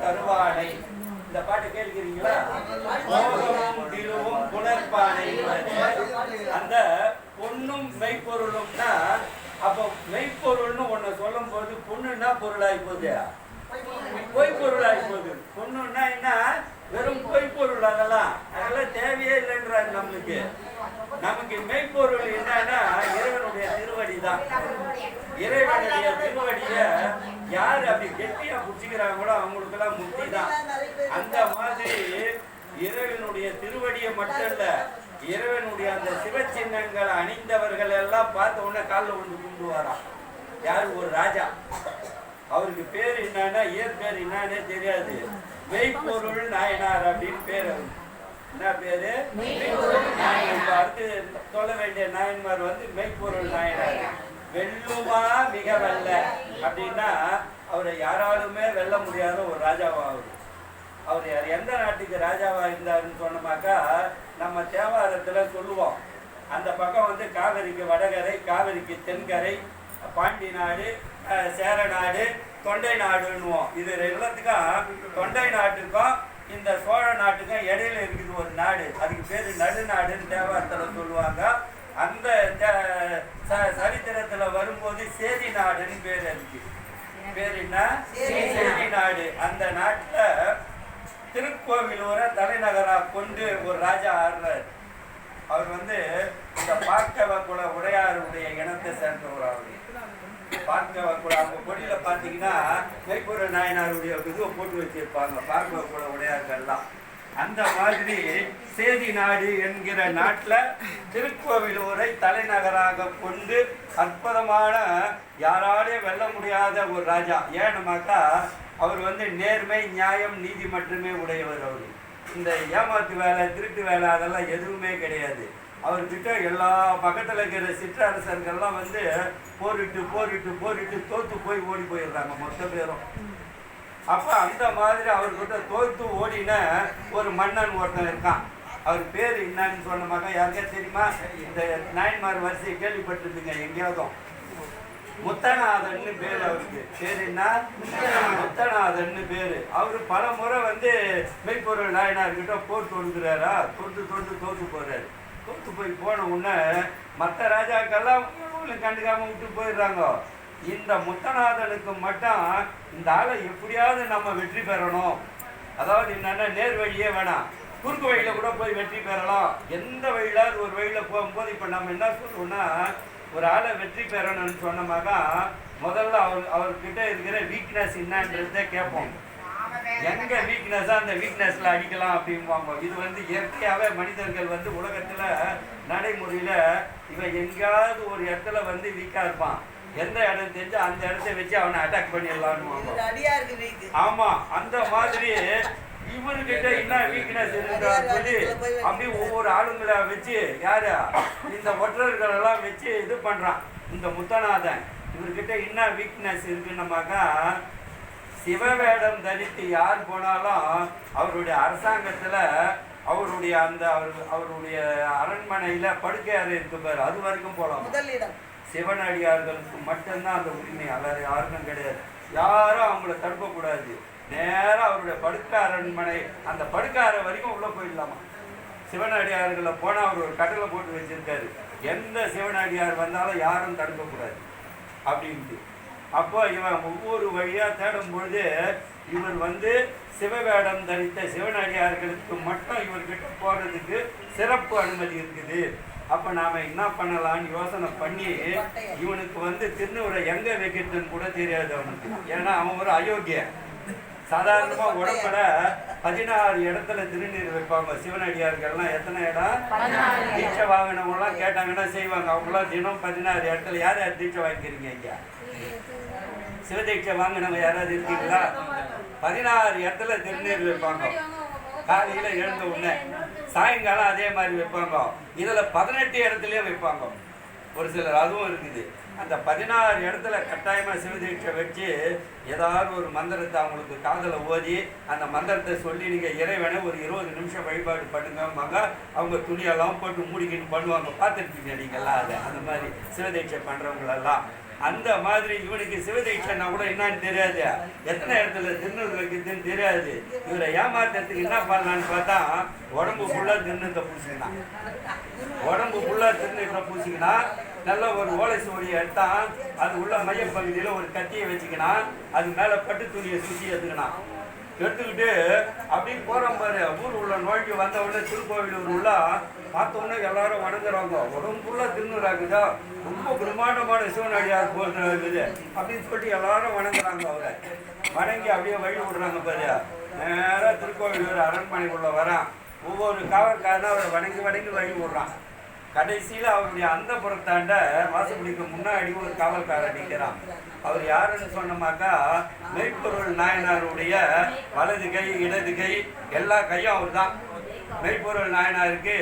தருவானை. இந்த பாட்டு கேட்கிறீங்களா மோகமும் திருவும் புனர்பானை. அந்த பொண்ணும் மெய்ப்பொருளும்னா அப்போ மெய்ப்பொருள்னு ஒண்ணு சொல்லும் போது பொண்ணுன்னா பொருளாகி போகுது. பொய்ப்பொருளாகி போகுது. பொண்ணுன்னா என்ன? வெறும் பொய் பொருள் அதெல்லாம். அதெல்லாம் தேவையே இல்லைன்றாரு நம்மளுக்கு. நமக்கு மெய்ப்பொருள் என்னன்னா இறைவனுடைய திருவடி தான் இறைவனுடைய திருவடிய யார் அப்படி கெட்டியா புடிச்சுக்கிறாங்களோ அவங்களுக்கெல்லாம் முக்தி தான். அந்த மாதிரி இறைவனுடைய திருவடியை மட்டும் இல்ல இறைவனுடைய அந்த சிவச்சின்னங்கள் அணிந்தவர்கள் எல்லாம் பார்த்த உடனே காலில் வந்து கும்பிடுவாராம். யாரு? ஒரு ராஜா. அவருக்கு பேர் என்னன்னா இயற்பேர் என்னன்னே தெரியாது. மெய்ப்பொருள் நாயனார் அப்படின்னு பேர் அவருக்கு என்ன பேரு? அடுத்து சொல்ல வேண்டிய நாயன்மார் வந்து மெய்ப்பொருள் நாயனார். வெல்லுமா மிக வெல்ல அப்படின்னா அவரை யாராலுமே வெல்ல முடியாத ஒரு ராஜாவாக அவர் அவர் யார் எந்த நாட்டுக்கு ராஜாவாக இருந்தாருன்னு சொன்னோமாக்கா நம்ம தேவாரத்தில் சொல்லுவோம். அந்த பக்கம் வந்து காவிரிக்கு வடகரை காவிரிக்கு தென்கரை பாண்டி நாடு சேர நாடு தொண்டை நாடுன்னுவோம். இது எல்லாத்துக்கும் தொண்டை நாட்டுக்கும் இந்த சோழ நாட்டுக்கும் இடையில இருக்குது ஒரு நாடு. அதுக்கு பேர் நடுநாடுன்னு தேவாரத்தில் சொல்லுவாங்க. அந்த தே- சரித்திரத்துல வரும்போது சேதி நாடுன்னு பேர் பேர் என்ன? நாடு. அந்த நாட்டுல திருக்கோவிலூரை தலைநகரா கொண்டு ஒரு ராஜா ஆடுறார். அவர் வந்து இந்த பார்க்கவ குல உடையாருடைய இனத்தை சேர்ந்தவர் அவர். பார்க்கவ குல அவங்க கொடியில பாத்தீங்கன்னா மெய்ப்பொரு நாயனாருடைய இதுவை போட்டு வச்சிருப்பாங்க. பார்க்கவ குல உடையார்கள்லாம். அந்த மாதிரி சேதி நாடு என்கிற நாட்டுல திருக்கோவிலூரை தலைநகராக கொண்டு அற்புதமான யாராலையும் வெல்ல முடியாத ஒரு ராஜா. ஏன்னுமாக்கா அவர் வந்து நேர்மை நியாயம் நீதி மட்டுமே உடையவர் அவர். இந்த ஏமாத்து வேலை திருட்டு வேலை அதெல்லாம் எதுவுமே கிடையாது. அவர்கிட்ட எல்லா பக்கத்தில் இருக்கிற சிற்றரசர்கள்லாம் வந்து போரிட்டு போரிட்டு போரிட்டு தோத்து போய் ஓடி போயிடுறாங்க மொத்த பேரும். அப்போ அந்த மாதிரி அவர்கிட்ட தோத்து ஓடின ஒரு மன்னன் ஒருத்தன் இருக்கான். அவர் பேர் என்னன்னு சொன்ன சொன்னமாக யாருக்கே தெரியுமா? இந்த நாயன்மார் வரிசையை கேள்விப்பட்டிருப்பீங்க எங்கேயாவது. முத்தநாதன்னு பேர் அவருக்கு. பேர் என்ன? முத்தநாதன்னு பேரு. அவரு பல முறை வந்து மெய்ப்பொருள் நாயனார் கிட்ட போர் தொடுக்கிறாரா தொட்டு தொட்டு தோத்து போறாரு. தோத்து போய் போன உடனே மற்ற ராஜாக்கெல்லாம் இவங்களும் கண்டுக்காம விட்டு போயிடுறாங்க. இந்த முத்தநாதனுக்கு மட்டும் இந்த ஆளை எப்படியாவது நம்ம வெற்றி பெறணும். அதாவது என்னென்னா நேர் வழியே வேணாம். குறுக்கு வழியில் கூட போய் வெற்றி பெறலாம். எந்த வழியில்? ஒரு வழியில் போகும்போது இப்போ நம்ம என்ன சொல்லுவோம்னா ஒரு ஆளை வெற்றி பெறணும்னு சொன்னமாக முதல்ல அவர் அவர்கிட்ட இருக்கிற வீக்னஸ் என்னன்றத கேட்போம். எங்க வீக்னஸா அந்த வீக்னஸ்ல அடிக்கலாம் அப்படிம்பாங்க. இது வந்து இயற்கையாவே மனிதர்கள் வந்து உலகத்துல நடைமுறையில இவன் எங்கேயாவது ஒரு இடத்துல வந்து வீக்கா இருப்பான். எந்த இடம் தெரிஞ்சு அந்த இடத்த வச்சு அவனை அட்டாக் பண்ணிடலான்னு ஆமா அந்த மாதிரி இவர்கிட்ட என்ன வீக்னஸ் இருந்தான்னு சொல்லி அப்படி ஒவ்வொரு ஆளுங்களை வச்சு யாரு? இந்த ஒற்றர்கள் எல்லாம் வச்சு இது பண்றான். இந்த முத்தநாதன். இவர்கிட்ட என்ன வீக்னஸ் இருக்குன்னமாக்கா சிவவேடம் தரித்து யார் போனாலும் அவருடைய அரசாங்கத்துல அவருடைய அந்த அவர் அவருடைய அரண்மனையில படுக்கை அறை இருக்கு பாரு அது வரைக்கும் போலாம்? முதலிடம் சிவனடியார்களுக்கு மட்டும்தான் அந்த உரிமை. வேற யாருக்கும் கிடையாது. யாரும் அவங்கள தடுக்கக்கூடாது. நேராக அவருடைய படுக்க அரண்மனை அந்த படுக்க அறை வரைக்கும் உள்ளே போயிடலாமா? சிவனடியார்களை போனால் அவர் ஒரு கட்டளை போட்டு வச்சுருக்காரு. எந்த சிவனடியார் வந்தாலும் யாரும் தடுக்கக்கூடாது. அப்படின்ட்டு. அப்போ இவன் ஒவ்வொரு வழியாக தேடும் பொழுது இவர் வந்து சிவவேடம் தரித்த சிவனடியார்களுக்கு மட்டும் இவர்கிட்ட போகிறதுக்கு சிறப்பு அனுமதி இருக்குது. அப்ப நாம என்ன பண்ணலாம்னு யோசனை பண்ணி இவனுக்கு வந்து திருநூறை எங்க வைக்கிறதுன்னு கூட தெரியாது அவனுக்கு. ஏன்னா அவன் ஒரு அயோக்கியன். சாதாரணமா உடம்புல பதினாறு இடத்துல திருநீர் வைப்பாங்க. சிவனடியார்கள்லாம் எத்தனை இடம்? தீட்சை வாங்கினவங்க எல்லாம் கேட்டாங்கன்னா செய்வாங்க. அவங்களாம் தினம் பதினாறு இடத்துல யார் யார் தீட்சை வாங்கிக்கிறீங்க ஐயா சிவதீட்சை வாங்கினவங்க யாராவது இருக்கீங்களா? பதினாறு இடத்துல திருநீர் வைப்பாங்க. காலையில் எழுந்த உடனே சாயங்காலம் அதே மாதிரி வைப்பாங்க. இதில் பதினெட்டு இடத்துலையே வைப்பாங்க. ஒரு சிலர் அதுவும் இருக்குது. அந்த பதினாறு இடத்துல கட்டாயமாக சிவதீட்சை வச்சு ஏதாவது ஒரு மந்திரத்தை அவங்களுக்கு காதல ஓதி அந்த மந்திரத்தை சொல்லி நீங்கள் இறைவனை ஒரு இருபது நிமிஷம் வழிபாடு பண்ணுங்கம்பாங்க அவங்க துணியெல்லாம் போட்டு மூடிக்கின்னு பண்ணுவாங்க. பார்த்துருப்பீங்க நீங்கள்லாம் அதை. அந்த மாதிரி சிவதீட்சை பண்ணுறவங்களெல்லாம் அந்த மாதிரி இவனுக்கு சிவதீட்சைன்னா கூட என்னன்னு தெரியாது. எத்தனை இடத்துல திண்ணல் வைக்கிறதுன்னு தெரியாது. இவரை ஏமாத்துறதுக்கு என்ன பண்ணலான்னு பார்த்தா உடம்பு ஃபுல்லா திண்ணத்தை பூசிக்கலாம் உடம்பு ஃபுல்லா திண்ணத்தை பூசிக்கினா நல்ல ஒரு ஓலை சுவடியை எடுத்தான் அது உள்ள மையப்பகுதியில் ஒரு கத்தியை வச்சுக்கினா அது மேலே பட்டு துணியை சுற்றி எடுத்துக்கினான் எடுத்துக்கிட்டு அப்படியே போகிறோம் பாரு. ஊர் உள்ள நோய்க்கு வந்த உடனே திருக்கோவிலூர் உள்ள பார்த்தோன்னே எல்லாரும் வணங்குறாங்க. உடம்பு ஃபுல்லாக தின்னுறாக்குதா ரொம்ப பிரம்மாண்டமான சிவனடியார் போல் இருக்குது. அப்படின்னு சொல்லிட்டு எல்லாரும் வணங்குறாங்க அவரை. வணங்கி அப்படியே வழி விடுறாங்க பாரு. நேராக திருக்கோவிலூர் அரண்மனைக்குள்ளே வரான். ஒவ்வொரு காவல்காரனும் அவரை வணங்கி வணங்கி வழி விடுறான். கடைசியில் அவருடைய அந்த புறத்தாண்ட வாசப்படிக்கு முன்னாடி ஒரு காவல்காரர் நிற்கிறான் அவர் யாருன்னு சொன்னமாக்கா மெய்ப்பொருள் நாயனாருடைய வலது கை இடது கை எல்லா கையும் அவர் தான் மெய்ப்பொருள் நாயனாருக்கு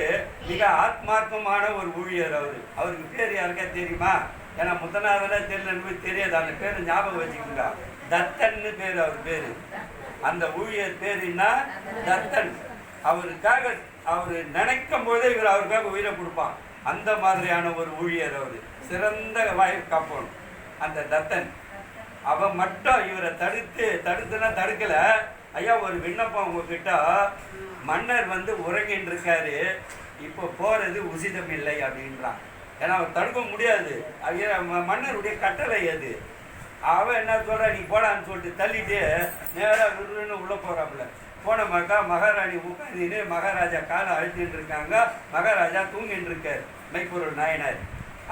மிக ஆத்மார்த்தமான ஒரு ஊழியர் அவர். அவருக்கு பேர் யாருக்கா தெரியுமா? ஏன்னா முத்தநாதனே தெரியலன்னு தெரியாது. அந்த பேர் ஞாபகம் வச்சுக்கோங்க. தத்தன்னு பேர் அவர் பேர். அந்த ஊழியர் பேருன்னா தத்தன். அவருக்காக அவர் நினைக்கும் போதே இவர் அவருக்காக உயிரை கொடுப்பான். அந்த மாதிரியான ஒரு ஊழியர் அவர். சிறந்த வாய் காப்போன். அந்த தத்தன். அவன் மட்டும் இவரை தடுத்து தடுத்துனா தடுக்கலை. ஐயா ஒரு விண்ணப்பம் உங்ககிட்ட. மன்னர் வந்து உறங்கின்னு இருக்காரு. இப்போ போகிறது உசிதம் இல்லை அப்படின்றான். ஏன்னா அவர் தடுக்க முடியாது. ஐயா மன்னருடைய கட்டளை அது. அவன் என்ன சொல்கிறான் நீ போடான்னு சொல்லிட்டு தள்ளிட்டு நேராக விருன்னு போகிறாப்புல போனமாக்கா மகாராணி உட்காந்துன்னு மகாராஜா காலை அழுத்தின்னு இருக்காங்க மகாராஜா தூங்கின்னு இருக்கார் மைப்பொருள் நாயனார்.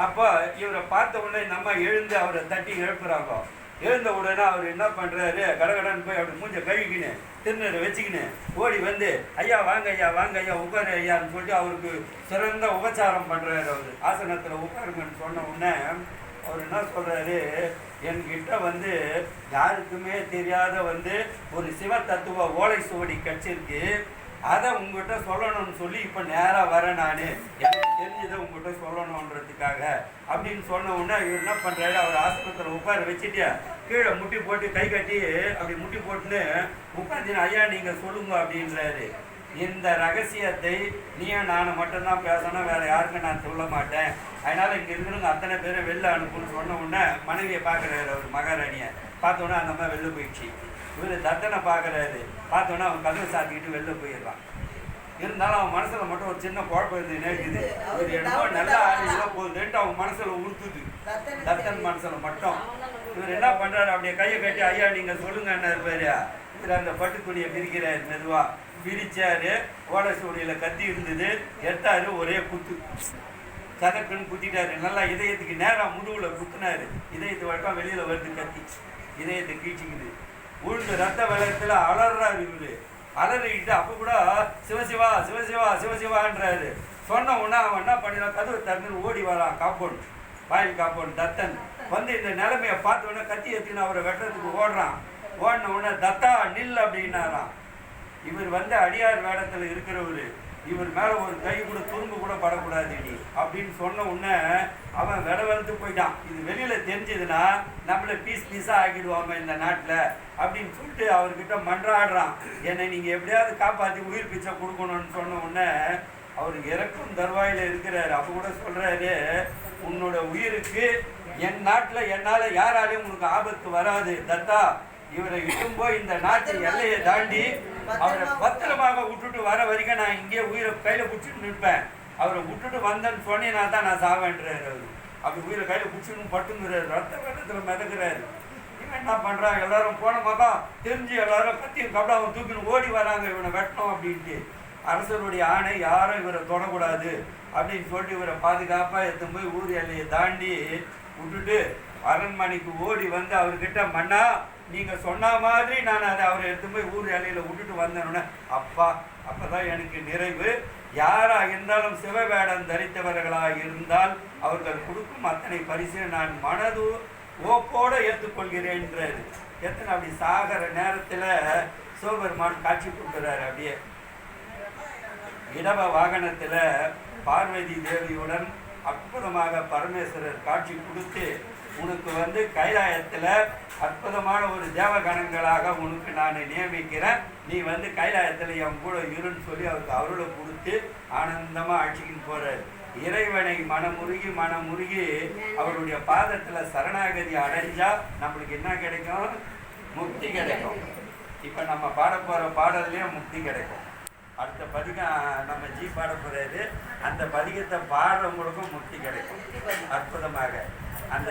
அப்போ இவரை பார்த்த உடனே நம்ம எழுந்து அவரை தட்டி எழுப்புறாங்க. எழுந்த உடனே அவர் என்ன பண்றாரு? கடகடன்னு போய் அப்படி மூஞ்ச கழுவிக்கின்னு திருநரை வச்சுக்கின்னு ஓடி வந்து ஐயா வாங்க ஐயா வாங்க ஐயா உட்காரு ஐயான்னு சொல்லிட்டு அவருக்கு சிறந்த உபச்சாரம் பண்றாரு அவர். ஆசனத்துல உட்காருங்கன்னு சொன்ன உடனே அவர் என்ன சொல்கிறாரு என்கிட்ட வந்து யாருக்குமே தெரியாத வந்து ஒரு சிவ தத்துவ ஓலை சுவடி கட்சிருக்கு அதை உங்ககிட்ட சொல்லணும்னு சொல்லி இப்போ நேராக வரேன் நான். எனக்கு தெரிஞ்சதை உங்ககிட்ட சொல்லணுன்றதுக்காக அப்படின்னு சொன்ன உடனே இவர் என்ன பண்ணுறாரு அவர் ஆஸ்பத்திரியில் உட்கார வச்சுட்டு கீழே முட்டி போட்டு கை கட்டி அப்படி முட்டி போட்டுன்னு உட்காந்து ஐயா நீங்கள் சொல்லுங்க அப்படின்றாரு. இந்த ரகசியத்தை நீயும் நானும் மட்டும்தான் பேசணும் வேற யாருக்கும் நான் சொல்ல மாட்டேன். அதனால இங்க இருக்கிறவங்க அத்தனை பேரை வெளில அனுப்புன்னு சொன்ன உடனே மனைவியை பார்க்குறாரு அவர் மகாராணியை. பார்த்த உடனே அந்த அம்மா வெளில போயிடுச்சு. இவர் தத்தனை பார்க்குறாரு. பார்த்த உடனே அவன் கதவை சாத்திக்கிட்டு வெளில போயிடுறான். இருந்தாலும் அவன் மனசுல மட்டும் ஒரு சின்ன குழப்பம் இருந்துன்னே இருக்குது. இவர் என்னமோ நல்லா ஆடினா போகுதுன்ட்டு அவன் மனசுல உறுத்துது. தத்தன் மனசுல மட்டும். இவர் என்ன பண்றாரு? அப்படியே கையை கட்டி ஐயா நீங்க சொல்லுங்க என்ன இருப்பாரு இவர் அந்த பட்டு துணியை பிரிக்கிறாரு மெதுவா. பிரித்தார் ஓலை கத்தி இருந்தது. எட்டாரு ஒரே குத்து. சதக்குன்னு குத்திட்டாரு. நல்லா இதயத்துக்கு நேராக முதுகுல குத்துனாரு. இதயத்து வழக்கம் வெளியில் வருது கத்தி. இதயத்தை கீழ்ச்சிக்குது. உழுந்து ரத்த வெள்ளத்தில் அலறாரு இவரு. அலறிக்கிட்டு அப்போ கூட சிவசிவா சிவசிவா சிவசிவான்றாரு சொன்ன உடனே அவன் என்ன பண்ணிடலாம் கதவு திறந்து ஓடி வரான். காம்பவுண்ட் வாயில் காம்பவுண்ட் தத்தன். வந்து இந்த நிலைமையை பார்த்த உடனே கத்தி எடுத்துன்னு அவரை வெட்டுறதுக்கு ஓடுறான். ஓடின உடனே தத்தா நில் அப்படின்னாராம். இவர் வந்து அடியார் வேடத்தில் இருக்கிறவரு. இவர் மேலே ஒரு கை கூட துரும்பு கூட படக்கூடாது நீ அப்படின்னு சொன்ன உடனே அவன் விட வந்து போயிட்டான். இது வெளியில் தெரிஞ்சதுன்னா நம்மளை பீஸ் பீஸாக ஆக்கிடுவாங்க இந்த நாட்டில் அப்படின்னு சொல்லிட்டு அவர்கிட்ட மன்றாடுறான். என்னை நீங்கள் எப்படியாவது காப்பாற்றி உயிர் பிச்சை கொடுக்கணும்னு சொன்ன உடனே அவர் இறக்கும் தர்வாயில் இருக்கிறாரு. அப்போ கூட சொல்கிறாரு உன்னோட உயிருக்கு என் நாட்டில் என்னால் யாராலையும் உனக்கு ஆபத்து வராது. தத்தா இவரை இட்டும் போய் இந்த நாட்டு எல்லையை தாண்டி அவரை பத்திரமாக விட்டுட்டு வர வரைக்கும் நான் இங்கே உயிரை கையில பிடிச்சிட்டு நிற்பேன். அவரை விட்டுட்டு வந்தேன்னு சொன்னேன்னா தான் நான் சாவேன்றாரு அவரு. அப்படி உயிரை கையில பிடிச்சின்னு பட்டுங்கிறாரு. ரத்த வெள்ளத்துல மிதக்குறாரு. இவன் என்ன பண்றான்? எல்லாரும் போன பக்கம் தெரிஞ்சு எல்லாரும் கத்தியும் கபடாவும் தூக்கின்னு ஓடி வராங்க. இவனை வெட்டணும் அப்படின்ட்டு. அரசருடைய ஆணை யாரும் இவரை தொடக்கூடாது அப்படின்னு சொல்லிட்டு இவரை பாதுகாப்பா எடுத்து போய் ஊர் எல்லையை தாண்டி விட்டுட்டு அரண்மனைக்கு ஓடி வந்து அவர்கிட்ட மன்னா நீங்கள் சொன்ன மாதிரி நான் அதை அவரை எடுத்து போய் ஊர் இலையில் விட்டுட்டு வந்தேன்னு அப்பா அப்போ தான் எனக்கு நிறைவு. யாராக இருந்தாலும் சிவவேடம் தரித்தவர்களாக இருந்தால் அவர்கள் கொடுக்கும் அத்தனை பரிசு நான் மனது ஓப்போடு ஏற்றுக்கொள்கிறேன்றாரு. எத்தனை அப்படி சாகிற நேரத்தில் சிவபெருமான் காட்சி கொடுக்குறாரு அப்படியே. இடவ வாகனத்தில் பார்வதி தேவியுடன் அற்புதமாக பரமேஸ்வரர் காட்சி கொடுத்து உனக்கு வந்து கைலாயத்தில் அற்புதமான ஒரு தேவகணங்களாக உனக்கு நான் நியமிக்கிறேன். நீ வந்து கைலாயத்தில் என் கூட இருன்னு சொல்லி அவருக்கு அருளை கொடுத்து ஆனந்தமாக அழிச்சிக்கின்னு போகிறாரு இறைவனை மனமுருகி மனமுருகி அவருடைய பாதத்தில் சரணாகதி அடைஞ்சா நம்மளுக்கு என்ன கிடைக்கும்? முக்தி கிடைக்கும். இப்போ நம்ம பாட பாடல்லையும் பாடல்லையே முக்தி கிடைக்கும். அடுத்த பதிகம் நம்ம ஜி பாட போறாரு. அந்த பதிகத்தை பாடுறவங்களுக்கும் முக்தி கிடைக்கும். அற்புதமாக. அந்த